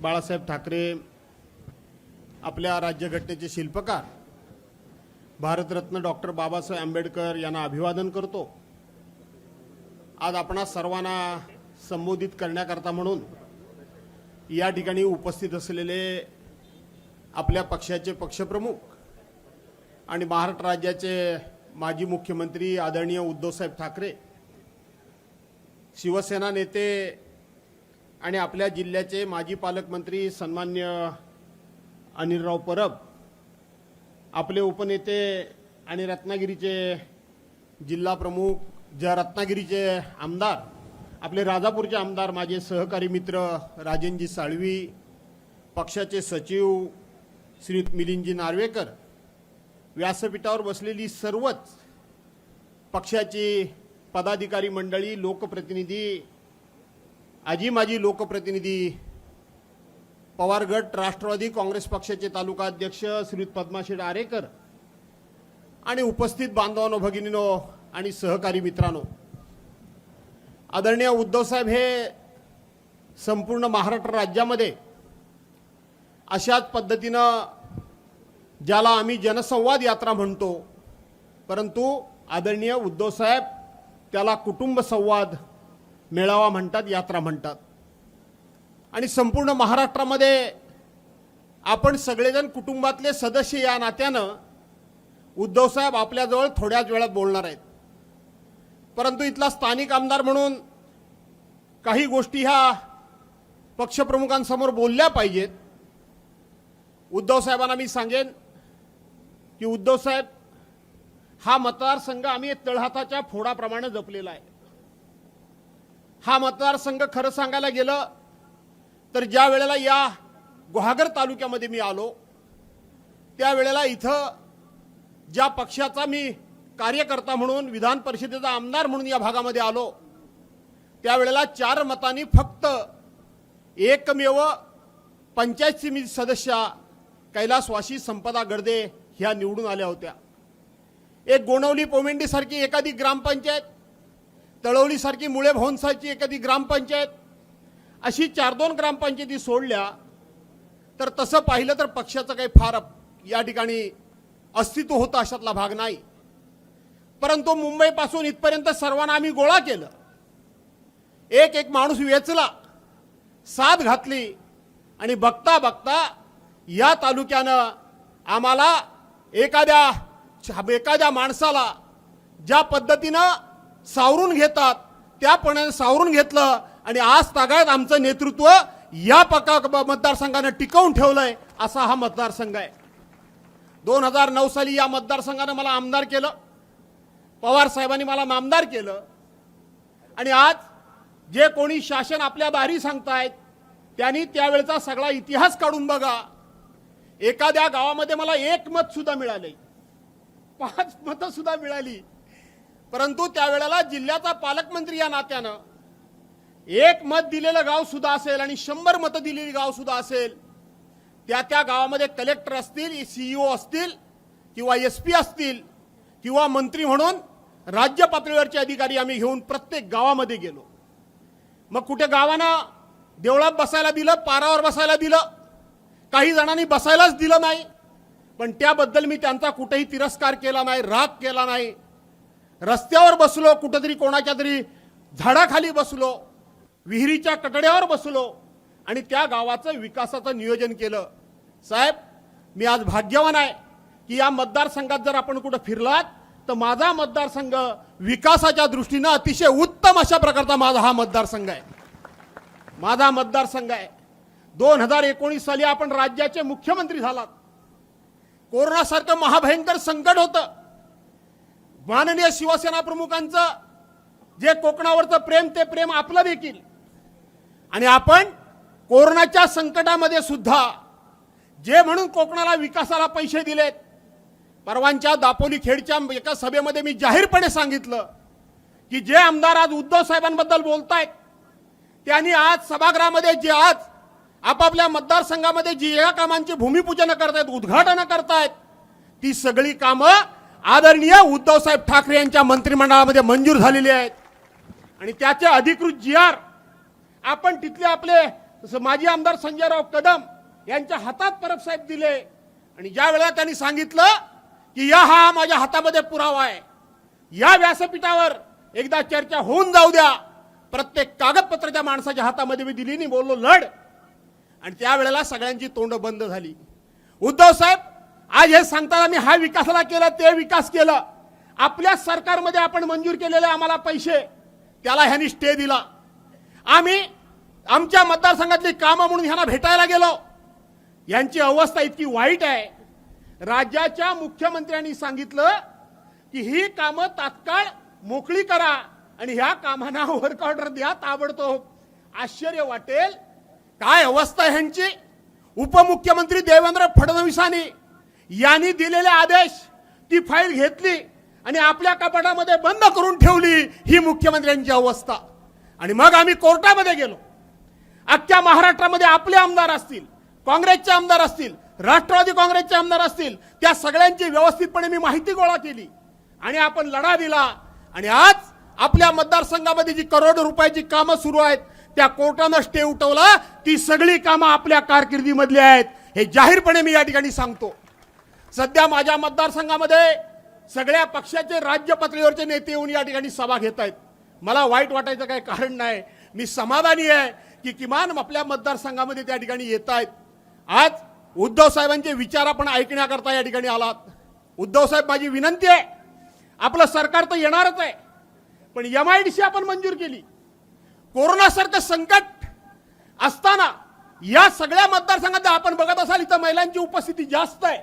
बाळासाहेब ठाकरे आपल्या राज्यघटनेचे शिल्पकार भारतरत्न डॉक्टर बाबासाहेब आंबेडकर यांना अभिवादन करतो. आज आपणा सर्वांना संबोधित करण्याकरता म्हणून या ठिकाणी उपस्थित असलेले आपल्या पक्षाचे पक्षप्रमुख आणि महाराष्ट्र राज्याचे माजी मुख्यमंत्री आदरणीय उद्धवसाहेब ठाकरे शिवसेना नेते आणि आपल्या जिल्ह्याचे माजी पालकमंत्री सन्मान्य अनिलराव परब आपले उपनेते आणि रत्नागिरीचे जिल्हा प्रमुख ज्या रत्नागिरीचे आमदार आपले राजापूरचे आमदार माझे सहकारी मित्र राजेनजी साळवी पक्षाचे सचिव श्री मिलिंदजी नार्वेकर व्यासपीठावर बसलेली सर्वच पक्षाची पदाधिकारी मंडळी लोकप्रतिनिधी आजी माजी लोकप्रतिनिधी पवार गट राष्ट्रवादी काँग्रेस पक्षाचे तालुका अध्यक्ष श्री पद्माशेठ आरेकर आणि उपस्थित बांधवांनो भगिनीनो आणि सहकारी मित्रांनो. आदरणीय उद्धवसाहेब हे संपूर्ण महाराष्ट्र राज्यामध्ये अशाच पद्धतीनं ज्याला आम्ही जनसंवाद यात्रा म्हणतो परंतु आदरणीय उद्धवसाहेब त्याला कुटुंब संवाद मेळावा म्हणतात यात्रा म्हणतात. आणि संपूर्ण महाराष्ट्रामध्ये आपण सगळेजण कुटुंबातले सदस्य या नात्यानं उद्धवसाहेब आपल्याजवळ थोड्याच वेळात बोलणार आहेत. परंतु इथला स्थानिक आमदार म्हणून काही गोष्टी ह्या पक्षप्रमुखांसमोर बोलल्या पाहिजेत. उद्धवसाहेबांना मी सांगेन की उद्धवसाहेब हा मतदारसंघ आम्ही तळहाताच्या फोडाप्रमाणे जपलेला आहे. हा मतदारसंघ खरं सांगायला गेलं तर ज्या वेळेला या गुहागर तालुक्यामध्ये मी आलो त्यावेळेला इथं ज्या पक्षाचा मी कार्यकर्ता म्हणून विधान परिषदेचा आमदार म्हणून या भागामध्ये आलो त्यावेळेला चार मतांनी फक्त एकमेव पंचायत समिती सदस्या कैलासवासी संपदा गडदे ह्या निवडून आल्या होत्या. एक गोणवली पोमेंडीसारखी एखादी ग्रामपंचायत तळवलीसारखी मुळे भवनसारखी एखादी ग्रामपंचायत अशी चार दोन ग्रामपंचायती सोडल्या तर तसं पाहिलं तर पक्षाचं काही फार या ठिकाणी अस्तित्व होतं अशातला भाग नाही. परंतु मुंबईपासून इथपर्यंत सर्वांना आम्ही गोळा केलं. एक एक माणूस वेचला साथ घातली आणि बघता बघता या तालुक्यानं आम्हाला एखाद्या एखाद्या माणसाला ज्या पद्धतीनं सावरून घेतात. त्यापणे सावरून घेतलं आणि आज तागायत आमचं नेतृत्व या पका मतदारसंघानं टिकवून ठेवलंय असा हा मतदारसंघ आहे. दोन हजार नऊ साली या मतदारसंघानं मला आमदार केलं. पवार साहेबांनी मला आमदार केलं. आणि आज जे कोणी शासन आपल्या बारी सांगतायत त्यांनी त्यावेळचा सगळा इतिहास काढून बघा. एखाद्या गावामध्ये मला एक मत सुद्धा मिळाले पाच मतं सुद्धा मिळाली. परंतु त्यावेळेला जिल्ह्याचा पालकमंत्री या नात्यानं एक मत दिलेलं गाव सुद्धा असेल आणि शंभर मतं दिलेली गाव सुद्धा असेल त्या त्या गावामध्ये कलेक्टर असतील सीईओ असतील किंवा एस पी असतील किंवा मंत्री म्हणून राज्य पातळीवरचे अधिकारी आम्ही घेऊन प्रत्येक गावामध्ये गेलो. मग कुठे गावांना देवळात बसायला दिलं पारावर बसायला दिलं? काही जणांनी बसायलाच दिलं नाही. पण त्याबद्दल मी त्यांचा कुठेही तिरस्कार केला नाही राग केला नाही. रस्त्यावर बसलो कुठंतरी कोणाच्या तरी झाडाखाली बसलो विहिरीच्या कटड्यावर बसलो आणि त्या गावाचं विकासाचं नियोजन केलं. साहेब मी आज भाग्यवान आहे की या मतदारसंघात जर आपण कुठं फिरलात तर माझा मतदारसंघ विकासाच्या दृष्टीनं अतिशय उत्तम अशा प्रकारचा माझा हा मतदारसंघ आहे. माझा मतदारसंघ आहे. दोन हजार एकोणीस साली आपण राज्याचे मुख्यमंत्री झालात. कोरोनासारखं महाभयंकर संकट होतं. माननीय शिवसेना प्रमुखांचं जे कोकणावरचं प्रेम ते प्रेम आपलं देखील. आणि आपण कोरोनाच्या संकटामध्ये सुद्धा जे म्हणून कोकणाला विकासाला पैसे दिलेत परवांच्या दापोली खेडच्या एका सभेमध्ये मी जाहीरपणे सांगितलं की जे आमदार आज उद्धव साहेबांबद्दल बोलतायत त्यांनी आज सभागृहामध्ये जे आज आपापल्या मतदारसंघामध्ये जी या कामांची भूमिपूजन करतायत उद्घाटनं करतायत ती सगळी कामं आदरणीय उद्धवसाहेब ठाकरे यांच्या मंत्रिमंडळामध्ये मंजूर झालेली आहेत. आणि त्याचे अधिकृत जी आर आपण तिथले आपले माजी आमदार संजयराव कदम यांच्या हातात परब साहेब दिले. आणि ज्या वेळेला त्यांनी सांगितलं की या हा माझ्या हातामध्ये पुरावा आहे या व्यासपीठावर एकदा चर्चा होऊन जाऊ द्या. प्रत्येक कागदपत्र त्या माणसाच्या हातामध्ये मी दिली नाही बोललो लढ. आणि त्यावेळेला सगळ्यांची तोंड बंद झाली. उद्धव साहेब आज हे सांगताना मी हा विकासाला केला ते विकास केलं. आपल्या सरकारमध्ये आपण मंजूर केलेले आम्हाला पैसे त्याला ह्यांनी स्टे दिला. आम्ही आमच्या मतदारसंघातली कामं म्हणून ह्यांना भेटायला गेलो. यांची अवस्था इतकी वाईट आहे. राज्याच्या मुख्यमंत्र्यांनी सांगितलं की ही कामं तात्काळ मोकळी करा आणि ह्या कामांना वर्क ऑर्डर द्या ताबडतोब. आश्चर्य वाटेल. काय अवस्था ह्यांची? उपमुख्यमंत्री देवेंद्र फडणवीसांनी यांनी दिलेले आदेश ती फाईल घेतली आणि आपल्या कपाटामध्ये बंद करून ठेवली ही मुख्यमंत्र्यांची अवस्था. आणि मग आम्ही कोर्टामध्ये गेलो. अख्ख्या महाराष्ट्रामध्ये आपले आमदार असतील काँग्रेसचे आमदार असतील राष्ट्रवादी काँग्रेसचे आमदार असतील त्या सगळ्यांची व्यवस्थितपणे मी माहिती गोळा केली. आणि आपण लढा दिला. आणि आज आपल्या मतदारसंघामध्ये जी करोड रुपयाची कामं सुरू आहेत त्या कोर्टानं स्टे उठवला. ती सगळी कामं आपल्या कारकिर्दीमधली आहेत. हे जाहीरपणे मी या ठिकाणी सांगतो. सध्या माझ्या मतदारसंघामध्ये सगळ्या पक्षाचे राज्य पातळीवरचे नेते येऊन या ठिकाणी सभा घेत आहेत. मला वाईट वाटायचं काही कारण नाही. मी समाधानी आहे की किमान आपल्या मतदारसंघामध्ये त्या ठिकाणी येत आहेत. आज उद्धव साहेबांचे विचार आपण ऐकण्याकरता या ठिकाणी आलात. उद्धव साहेब माझी विनंती आहे. आपलं सरकार तर येणारच आहे. पण एम आय डी सी आपण मंजूर केली. कोरोनासारखं संकट असताना या सगळ्या मतदारसंघात आपण बघत असाल इथं महिलांची उपस्थिती जास्त आहे.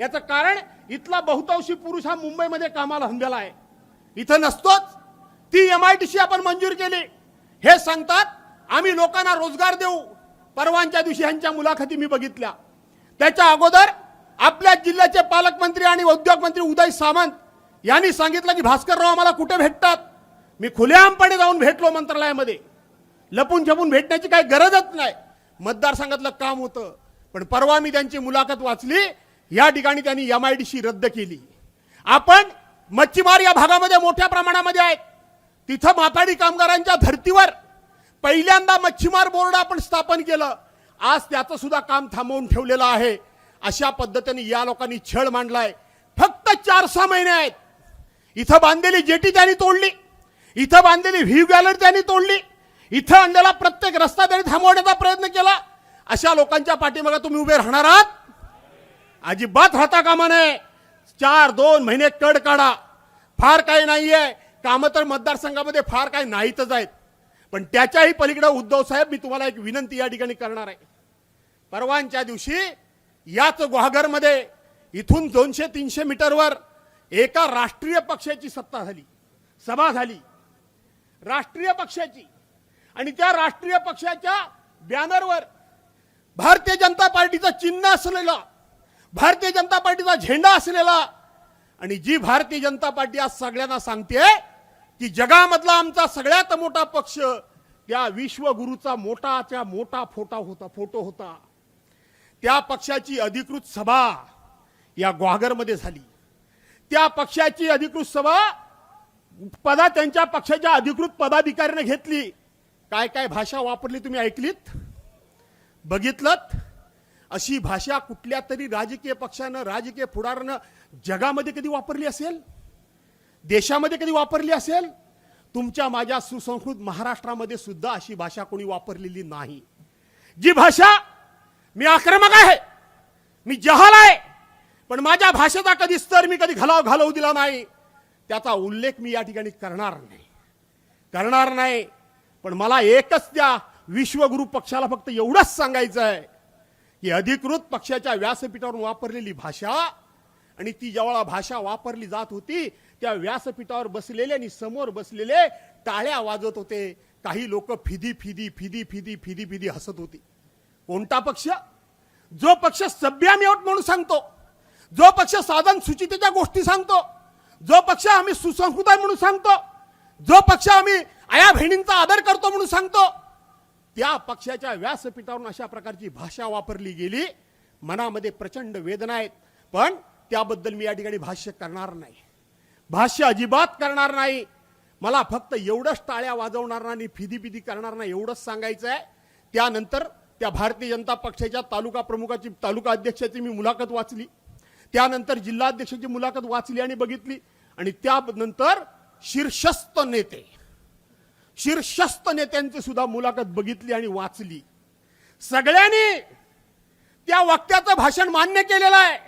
याचं कारण इथला बहुतांशी पुरुष हा मुंबईमध्ये कामाला हंगेला आहे. इथं नसतोच. ती एम आय टी सी आपण मंजूर केली. हे सांगतात आम्ही लोकांना रोजगार देऊ. परवांच्या दिवशी ह्यांच्या मुलाखती मी बघितल्या. त्याच्या अगोदर आपल्या जिल्ह्याचे पालकमंत्री आणि उद्योगमंत्री उदय सामंत यांनी सांगितलं की भास्करराव आम्हाला कुठे भेटतात? मी खुलेआमपणे जाऊन भेटलो मंत्रालयामध्ये. लपून छपून भेटण्याची काही गरजच नाही. मतदारसंघातलं काम होतं. पण परवा मी त्यांची मुलाखत वाचली. या ठिकाणी त्यांनी एम आय डी सी रद्द केली. आपण मच्छीमार या भागामध्ये मोठ्या प्रमाणामध्ये आहेत. तिथं माथाडी कामगारांच्या धर्तीवर पहिल्यांदा मच्छीमार बोर्ड आपण स्थापन केलं. आज त्याचं सुद्धा काम थांबवून ठेवलेलं आहे. अशा पद्धतीने या लोकांनी छळ मांडलाय. फक्त चार सहा महिने आहेत. इथं बांधलेली जेटी त्यांनी तोडली. इथं बांधलेली व्ह्यू गॅलरी त्यांनी तोडली. इथं आणलेला प्रत्येक रस्ता त्यांनी थांबवण्याचा प्रयत्न केला. अशा लोकांच्या पाठीमागे तुम्ही उभे राहणार आहात. अजिबात होता कामा नये. चार दोन महिने कड काढा. फार काही नाहीये. कामं तर मतदारसंघामध्ये फार काही नाहीतच आहेत. पण त्याच्याही पलीकडे उद्धव साहेब मी तुम्हाला एक विनंती या ठिकाणी करणार आहे. परवांच्या दिवशी याच गुहागरमध्ये इथून दोनशे तीनशे मीटरवर एका राष्ट्रीय पक्षाची सत्ता झाली. सभा झाली. राष्ट्रीय पक्षाची. आणि त्या राष्ट्रीय पक्षाच्या बॅनरवर भारतीय जनता पार्टीचं चिन्ह असलेलं भारतीय जनता पार्टीचा झेंडा असलेला आणि जी भारतीय जनता पार्टी आज सगळ्यांना सांगते की जगामधला आमचा सगळ्यात मोठा पक्ष त्या विश्वगुरूचा मोठाच्या मोठा फोटा होता फोटो होता. त्या पक्षाची अधिकृत सभा या ग्वागरमध्ये झाली. त्या पक्षाची अधिकृत सभा पदा त्यांच्या पक्षाच्या अधिकृत पदाधिकाऱ्याने घेतली. काय काय भाषा वापरली तुम्ही ऐकलीत? बघितलं अशी भाषा कुठल्या तरी राजकीय पक्षानं राजकीय पुढारानं जगामध्ये कधी वापरली असेल? देशामध्ये कधी वापरली असेल? तुमच्या माझ्या सुसंस्कृत महाराष्ट्रामध्ये सुद्धा अशी भाषा कोणी वापरलेली नाही. जी भाषा मी आक्रमक आहे मी जहाल आहे पण माझ्या भाषेचा कधी स्तर मी कधी घालाव घालवू दिला नाही त्याचा उल्लेख मी या ठिकाणी करणार नाही. करणार नाही पण मला एकच त्या विश्वगुरु पक्षाला फक्त एवढंच सांगायचं आहे ही अधिकृत पक्षाच्या व्यासपीठावरून वापरलेली भाषा आणि ती जेव्हा भाषा वापरली जात होती त्या व्यासपीठावर बसलेले आणि समोर बसलेले टाळ्या वाजत होते. काही लोक फिदी फिदी फिदी फिदी फिदी फिदी हसत होती. कोणता पक्ष? जो पक्ष सभ्यामेवट म्हणून सांगतो. जो पक्ष साधन सुचितेच्या गोष्टी सांगतो. जो पक्ष आम्ही सुसंस्कृत आहे म्हणून सांगतो. जो पक्ष आम्ही आया बहिणींचा आदर करतो म्हणून सांगतो. त्या पक्षाच्या व्यासपीठावरून अशा प्रकारची भाषा वापरली गेली. मनामध्ये प्रचंड वेदना आहेत. पण त्याबद्दल मी या ठिकाणी भाष्य करणार नाही. भाष्य अजिबात करणार नाही. मला फक्त एवढंच टाळ्या वाजवणार नाही फिदी फिदी करणार नाही एवढंच सांगायचं आहे. त्यानंतर त्या भारतीय जनता पक्षाच्या तालुका प्रमुखाची तालुका अध्यक्षाची मी मुलाखत वाचली. त्यानंतर जिल्हाध्यक्षाची मुलाखत वाचली आणि बघितली. आणि त्यानंतर शीर्षस्थ नेते शीर्षस्थ नेत्यांची सुद्धा मुलाखत बघितली आणि वाचली. सगळ्यांनी त्या वक्त्याचं भाषण मान्य केलेलं आहे.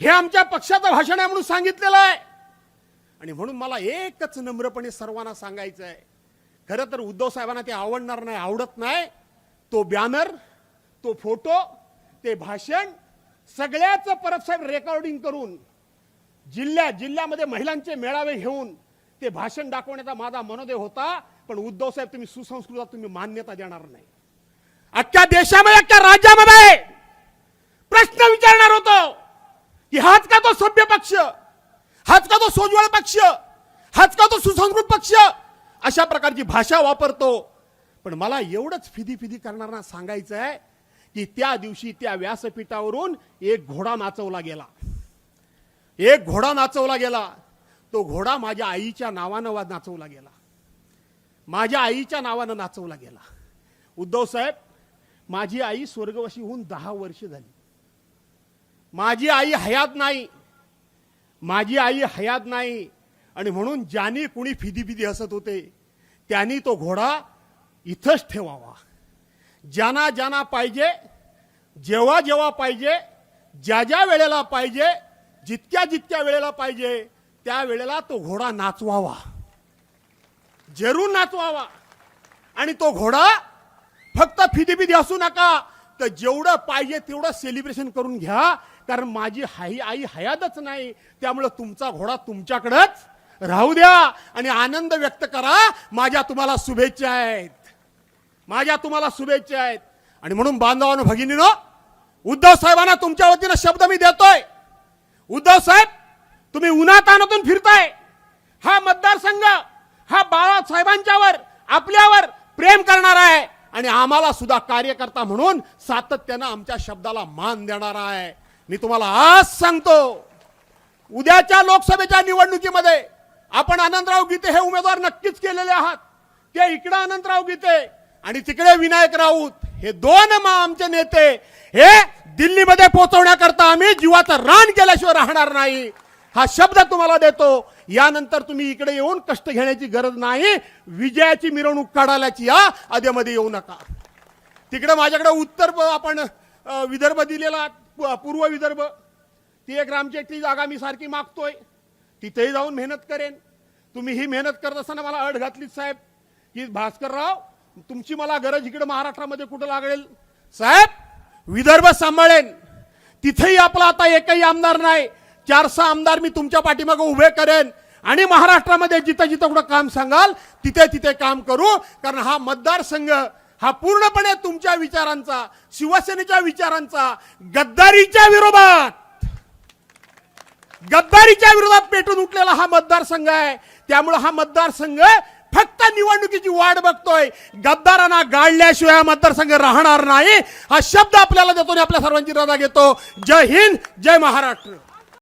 हे आमच्या पक्षाचं भाषण आहे म्हणून सांगितलेलं आहे. आणि म्हणून मला एकच नम्रपणे सर्वांना सांगायचं आहे. खरं तर उद्धव साहेबांना ते आवडणार नाही आवडत नाही. तो बॅनर तो फोटो ते भाषण सगळ्याचं परब साहेब रेकॉर्डिंग करून जिल्ह्या जिल्ह्यामध्ये महिलांचे मेळावे घेऊन ते भाषण दाखवण्याचा माझा मनोदय होता पण उद्धव साहेब तुम्ही सुसंस्कृतात तुम्ही मान्यता देणार नाही. अख्ख्या देशामध्ये अख्ख्या राज्यामध्ये प्रश्न विचारणार होतो की हाच का तो सभ्य पक्ष हाच का तो सोज्वळ पक्ष हाच का तो सुसंस्कृत पक्ष? अशा प्रकारची भाषा वापरतो. पण मला एवढंच फिदी फिदी करणारा सांगायचं आहे की त्या दिवशी त्या व्यासपीठावरून एक घोडा नाचवला गेला. एक घोडा नाचवला गेला. तो घोडा माझ्या आईच्या नावानं वा- नाचवला गेला. माझ्या आईच्या नावानं नाचवला गेला. उद्धव साहेब माझी आई स्वर्गवशी होऊन दहा वर्ष झाली. माझी आई हयात नाही. माझी आई हयात नाही. आणि म्हणून ज्यांनी कुणी फिदी फिदी हसत होते त्यांनी तो घोडा इथंच ठेवावा. ज्यांना ज्यांना पाहिजे जेव्हा जेव्हा पाहिजे ज्या ज्या वेळेला पाहिजे जितक्या जितक्या वेळेला पाहिजे त्यावेळेला तो घोडा नाचवावा. जरूर नाचवावा. आणि तो घोडा फक्त फिदी फिदी असू नका. तर जेवढं पाहिजे तेवढं सेलिब्रेशन करून घ्या. कारण माझी हाई आई हयातच नाही. त्यामुळं तुमचा घोडा तुमच्याकडंच राहू द्या. आणि आनंद व्यक्त करा. माझ्या तुम्हाला शुभेच्छा आहेत. माझ्या तुम्हाला शुभेच्छा आहेत. आणि म्हणून बांधवानं भगिनीनो उद्धव साहेबांना तुमच्या वतीनं शब्द मी देतोय. उद्धव साहेब तुम्ही उन्हातानातून फिरताय. हा मतदारसंघ हा बाळासाहेबांच्यावर आपल्यावर प्रेम करणार आहे. आणि आम्हाला सुद्धा कार्यकर्ता म्हणून सातत्यानं आमच्या शब्दाला मान देणार आहे. मी तुम्हाला आज सांगतो उद्याच्या लोकसभेच्या निवडणुकीमध्ये आपण आनंदराव गीते हे उमेदवार नक्कीच केलेले आहात. ते इकडे आनंदराव गीते आणि तिकडे विनायक राऊत हे दोन मा आमचे नेते हे दिल्लीमध्ये पोहोचवण्याकरता आम्ही जीवाचं रान केल्याशिवाय राहणार नाही. हा शब्द तुम्हाला देतो. यानंतर तुम्ही इकडे येऊन कष्ट घेण्याची गरज नाही. विजयाची मिरवणूक काढाल्याची या आधीमध्ये येऊ नका. तिकडे माझ्याकडे उत्तर आपण विदर्भ दिलेला पूर्व विदर्भ. ती एक रामचेटची जागा मी सारखी मागतोय. तिथेही जाऊन मेहनत करेन. तुम्ही ही मेहनत करत असताना मला अड घातली साहेब. की भास्करराव तुमची मला गरज इकडे महाराष्ट्रामध्ये कुठं लागेल? साहेब विदर्भ सांभाळेन. तिथेही आपला आता एकही आमदार नाही. चार सहा आमदार मी तुमच्या पाठीमागे उभे करेन. आणि महाराष्ट्रामध्ये जिथं जिथं कुठं काम सांगाल तिथे तिथे काम करू. कारण हा मतदारसंघ हा पूर्णपणे तुमच्या विचारांचा शिवसेनेच्या विचारांचा गद्दारीच्या विरोधात. गद्दारीच्या विरोधात पेटून उठलेला हा मतदारसंघ आहे. त्यामुळे हा मतदारसंघ फक्त निवडणुकीची वाट बघतोय. गद्दारांना गाळल्याशिवाय हा मतदारसंघ राहणार नाही. हा शब्द आपल्याला देतो आणि आपल्या सर्वांची रजा घेतो. जय हिंद जय महाराष्ट्र.